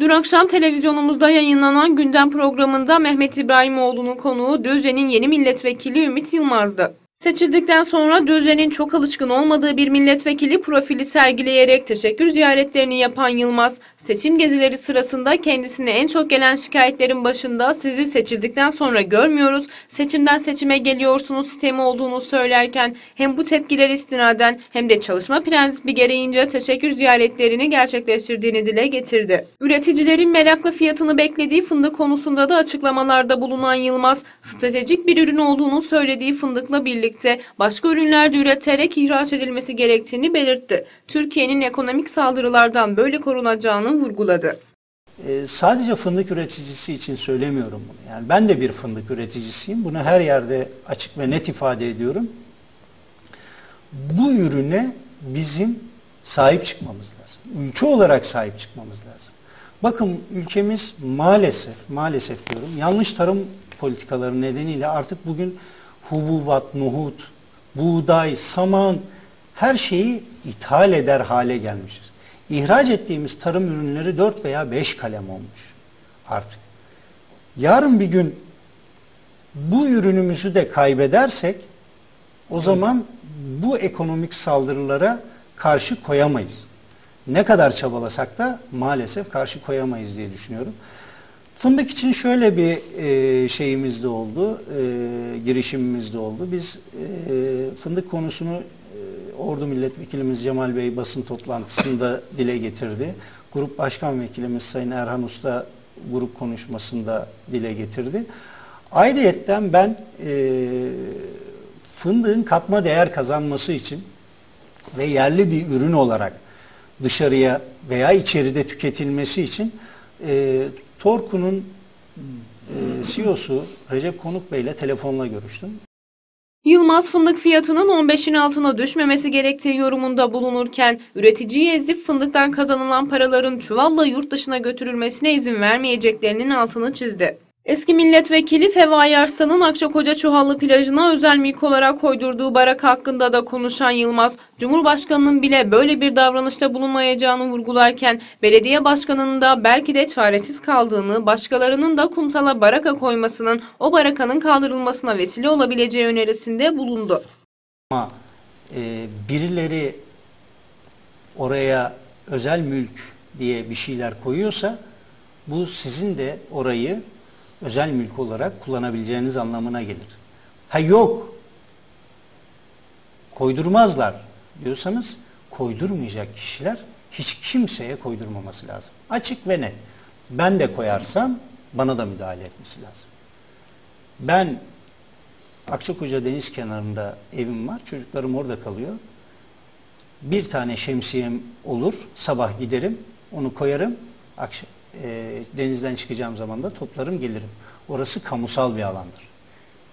Dün akşam televizyonumuzda yayınlanan gündem programında Mehmet İbrahimoğlu'nun konuğu Düzce'nin yeni milletvekili Ümit Yılmaz'dı. Seçildikten sonra Düzce'nin çok alışkın olmadığı bir milletvekili profili sergileyerek teşekkür ziyaretlerini yapan Yılmaz, seçim gezileri sırasında kendisine en çok gelen şikayetlerin başında sizi seçildikten sonra görmüyoruz, seçimden seçime geliyorsunuz sistemi olduğunu söylerken hem bu tepkiler istinaden hem de çalışma prensibi gereğince teşekkür ziyaretlerini gerçekleştirdiğini dile getirdi. Üreticilerin merakla fiyatını beklediği fındık konusunda da açıklamalarda bulunan Yılmaz, stratejik bir ürün olduğunu söylediği fındıkla birlikte başka ürünler de üreterek ihraç edilmesi gerektiğini belirtti. Türkiye'nin ekonomik saldırılardan böyle korunacağını vurguladı. Ee, sadece fındık üreticisi için söylemiyorum bunu. Yani ben de bir fındık üreticisiyim. Bunu her yerde açık ve net ifade ediyorum. Bu ürüne bizim sahip çıkmamız lazım. Ülke olarak sahip çıkmamız lazım. Bakın ülkemiz maalesef, maalesef diyorum, yanlış tarım politikaları nedeniyle artık bugün hububat, nohut, buğday, saman her şeyi ithal eder hale gelmişiz. İhraç ettiğimiz tarım ürünleri 4 veya 5 kalem olmuş artık. Yarın bir gün bu ürünümüzü de kaybedersek o zaman bu ekonomik saldırılara karşı koyamayız. Ne kadar çabalasak da maalesef karşı koyamayız diye düşünüyorum. Fındık için şöyle bir e, şeyimiz de oldu, e, girişimimiz de oldu. Biz e, fındık konusunu e, Ordu Milletvekilimiz Cemal Bey basın toplantısında dile getirdi. Grup Başkan Vekilimiz Sayın Erhan Usta grup konuşmasında dile getirdi. Ayrıyetten ben e, fındığın katma değer kazanması için ve yerli bir ürün olarak dışarıya veya içeride tüketilmesi için e, Torku'nun e, CEO'su Recep Konuk Bey ile telefonla görüştüm. Yılmaz fındık fiyatının 15'in altına düşmemesi gerektiği yorumunda bulunurken üreticiyi ezip fındıktan kazanılan paraların çuvalla yurt dışına götürülmesine izin vermeyeceklerinin altını çizdi. Eski milletvekili Fevai Arslan'ın Akçakoca Çuhallı plajına özel mülk olarak koydurduğu barak hakkında da konuşan Yılmaz, Cumhurbaşkanının bile böyle bir davranışta bulunmayacağını vurgularken belediye başkanının da belki de çaresiz kaldığını, başkalarının da kumsala baraka koymasının o barakanın kaldırılmasına vesile olabileceği önerisinde bulundu. Ama e, birileri oraya özel mülk diye bir şeyler koyuyorsa bu sizin de orayı özel mülk olarak kullanabileceğiniz anlamına gelir. Ha yok, koydurmazlar diyorsanız koydurmayacak kişiler hiç kimseye koydurmaması lazım. Açık ve net. Ben de koyarsam bana da müdahale etmesi lazım. Ben Akçakoca deniz kenarında evim var. Çocuklarım orada kalıyor. Bir tane şemsiyem olur. Sabah giderim. Onu koyarım. Akşam, e, denizden çıkacağım zaman da toplarım gelirim. Orası kamusal bir alandır.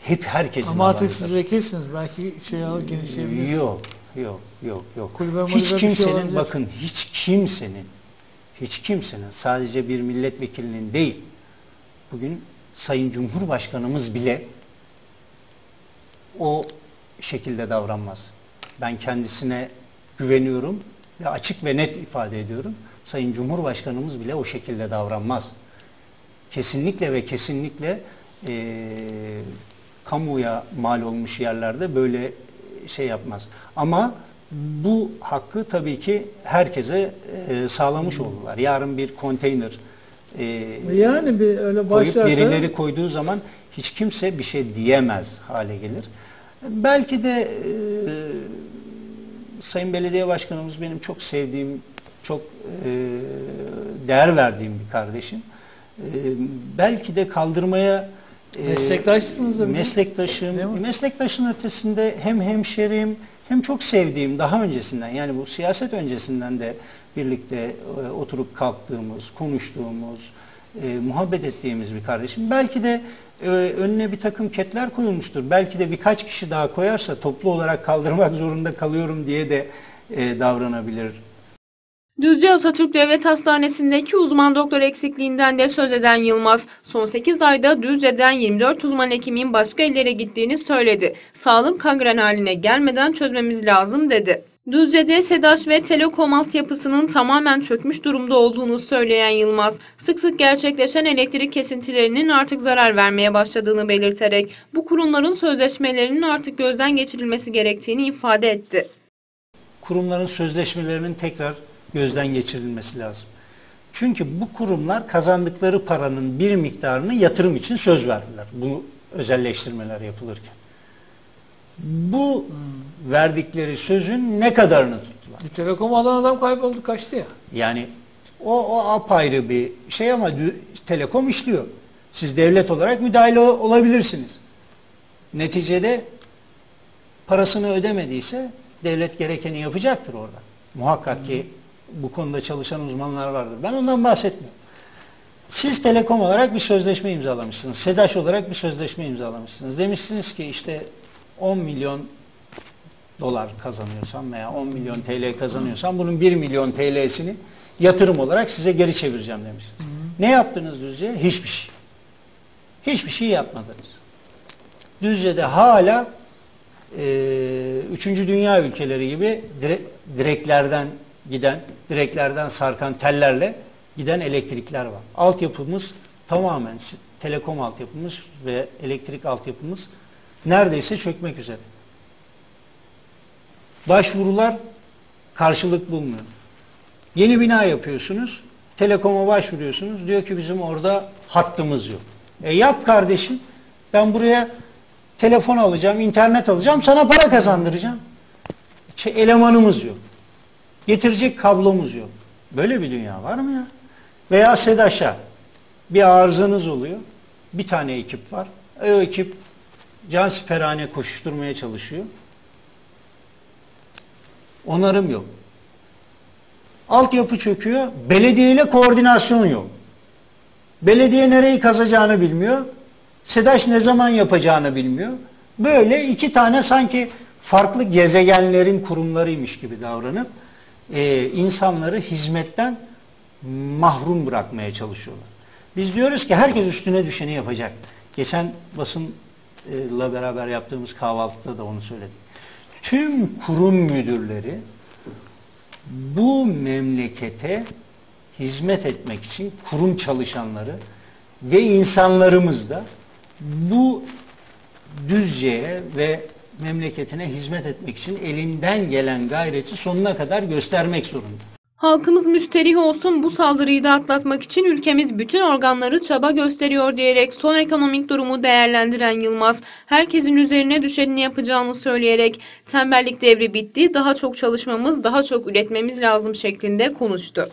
Hep herkesin Ama artık alanıdır. siz vekilsiniz. Belki şey alıp genişleyebilir. Yok, yok, yok, yok. Kulübe hiç şey kimsenin, olabilir. bakın hiç kimsenin, hiç kimsenin, sadece bir milletvekilinin değil, bugün Sayın Cumhurbaşkanımız bile o şekilde davranmaz. Ben kendisine güveniyorum ve açık ve net ifade ediyorum. Sayın Cumhurbaşkanımız bile o şekilde davranmaz. Kesinlikle ve kesinlikle eee kamuya mal olmuş yerlerde böyle şey yapmaz. Ama bu hakkı tabii ki herkese eee, sağlamış oldular. Yarın bir konteyner eee, Yani bir öyle koyup başlarsa birileri koyduğu zaman hiç kimse bir şey diyemez hale gelir. Belki de e, Sayın Belediye Başkanımız benim çok sevdiğim, çok e, değer verdiğim bir kardeşim. E, belki de kaldırmaya e, Meslektaşsınız da meslektaşım, meslektaşın ötesinde hem hemşerim hem çok sevdiğim daha öncesinden yani bu siyaset öncesinden de birlikte e, oturup kalktığımız, konuştuğumuz, e, muhabbet ettiğimiz bir kardeşim. Belki de e, önüne bir takım ketler koyulmuştur. Belki de birkaç kişi daha koyarsa toplu olarak kaldırmak zorunda kalıyorum diye de e, davranabilir. Düzce Atatürk Devlet Hastanesi'ndeki uzman doktor eksikliğinden de söz eden Yılmaz, son 8 ayda Düzce'den 24 uzman hekimin başka illere gittiğini söyledi. Sağlık kangren haline gelmeden çözmemiz lazım dedi. Düzce'de SEDAŞ ve Telekom altyapısının tamamen çökmüş durumda olduğunu söyleyen Yılmaz, sık sık gerçekleşen elektrik kesintilerinin artık zarar vermeye başladığını belirterek bu kurumların sözleşmelerinin artık gözden geçirilmesi gerektiğini ifade etti. kurumların sözleşmelerinin tekrar gözden geçirilmesi lazım. Çünkü bu kurumlar kazandıkları paranın bir miktarını yatırım için söz verdiler. Bu özelleştirmeler yapılırken. Bu verdikleri sözün ne kadarını tuttular? Telekom alan adam kayboldu kaçtı ya. Yani o, o apayrı bir şey ama telekom işliyor. Siz devlet olarak müdahale olabilirsiniz. Neticede parasını ödemediyse devlet gerekeni yapacaktır orada. Muhakkak ki bu konuda çalışan uzmanlar vardır. Ben ondan bahsetmiyorum. Siz telekom olarak bir sözleşme imzalamışsınız. SEDAŞ olarak bir sözleşme imzalamışsınız. Demişsiniz ki işte 10 milyon dolar kazanıyorsam veya 10 milyon TL kazanıyorsam bunun 1 milyon TL'sini yatırım olarak size geri çevireceğim demişsiniz. Ne yaptınız Düzce'ye? Hiçbir şey. Hiçbir şey yapmadınız. Düzce'de hala e, 3. dünya ülkeleri gibi dire- direklerden giden, direklerden sarkan tellerle giden elektrikler var. Altyapımız tamamen telekom altyapımız ve elektrik altyapımız neredeyse çökmek üzere. Başvurular karşılık bulmuyor. Yeni bina yapıyorsunuz. Telekom'a başvuruyorsunuz. Diyor ki bizim orada hattımız yok. E yap kardeşim. Ben buraya telefon alacağım, internet alacağım, sana para kazandıracağım. Elemanımız yok. Getirecek kablomuz yok. Böyle bir dünya var mı ya? Veya SEDAŞ'a bir arızanız oluyor. Bir tane ekip var. O ekip can siperhane koşuşturmaya çalışıyor. Onarım yok. Altyapı çöküyor. Belediye ile koordinasyon yok. Belediye nereyi kazacağını bilmiyor. SEDAŞ ne zaman yapacağını bilmiyor. Böyle iki tane sanki farklı gezegenlerin kurumlarıymış gibi davranıp e, insanları hizmetten mahrum bırakmaya çalışıyorlar. Biz diyoruz ki herkes üstüne düşeni yapacak. Geçen basınla beraber yaptığımız kahvaltıda da onu söyledik. Tüm kurum müdürleri bu memlekete hizmet etmek için kurum çalışanları ve insanlarımız da bu Düzce'ye ve memleketine hizmet etmek için elinden gelen gayreti sonuna kadar göstermek zorunda. Halkımız müsterih olsun bu saldırıyı da atlatmak için ülkemiz bütün organları çaba gösteriyor diyerek son ekonomik durumu değerlendiren Yılmaz, herkesin üzerine düşeni yapacağını söyleyerek tembellik devri bitti, daha çok çalışmamız, daha çok üretmemiz lazım şeklinde konuştu.